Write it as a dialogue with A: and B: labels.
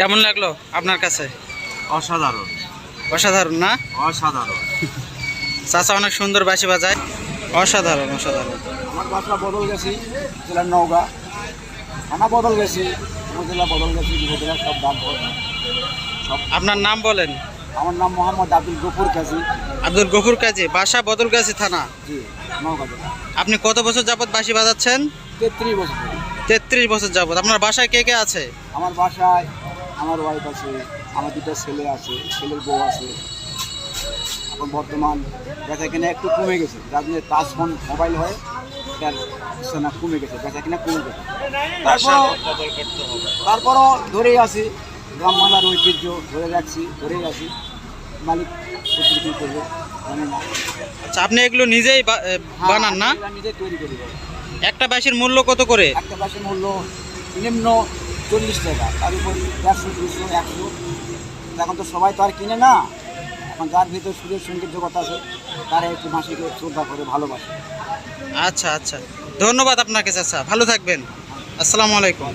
A: কেমন লাগল আপনার কাছে?
B: অসাধারণ।
A: অসাধারণ না?
B: অসাধারণ।
A: চাচা অনেক সুন্দর বাসি বাজায়। অসাধারণ অসাধারণ।
B: আমার বাসা বদল গেছি জেলার নওগাঁ। থানা বদল গেছি উপজেলা বদল গেছি সব দাম
A: আপনার নাম বলেন।
B: আমার নাম মোহাম্মদ আব্দুল গফুর কাজী।
A: আব্দুল গফুর কাজী বাসা বদলগাছি থানা?
B: জি নওগাঁ
A: আপনি কত বছর যাবত বাঁশি বাজাচ্ছেন?
B: তেত্রিশ বছর
A: তেত্রিশ বছর যাবত আপনার বাসায় কে কে আছে?
B: আমার বাসায় আমার ওয়াইফ আছে আমার দুটো ছেলে আছে ছেলের বউ আছে। এখন বর্তমান বেচা কিনা একটু কমে গেছে। যার জন্য টাচ ফোন মোবাইল হয় তার না কমে গেছে বেচা কিনা কমে গেছে। তারপরও তারপরও ধরেই আছি গ্রাম বাংলার ঐতিহ্য ধরে রাখছি ধরেই আছি। মালিক প্রকৃতি করবে না।
A: আচ্ছা আপনি এগুলো নিজেই বানান না?
B: হ্যাঁ, নিজে তৈরি করি।
A: একটা বাঁশির মূল্য কত করে?
B: একটা বাসের মূল্য নিম্ন চল্লিশ টাকা। তার উপর দেড়শো, দুশো, একশো। এখন তো সবাই তো আর কিনে না। এখন যার ভিতরে সুরের সংগীত জগৎ আছে, তারা একটু মাসিকে শ্রদ্ধা করে ভালোবাসে।
A: আচ্ছা আচ্ছা। ধন্যবাদ আপনাকে, চাচা। ভালো থাকবেন। আসসালামু আলাইকুম।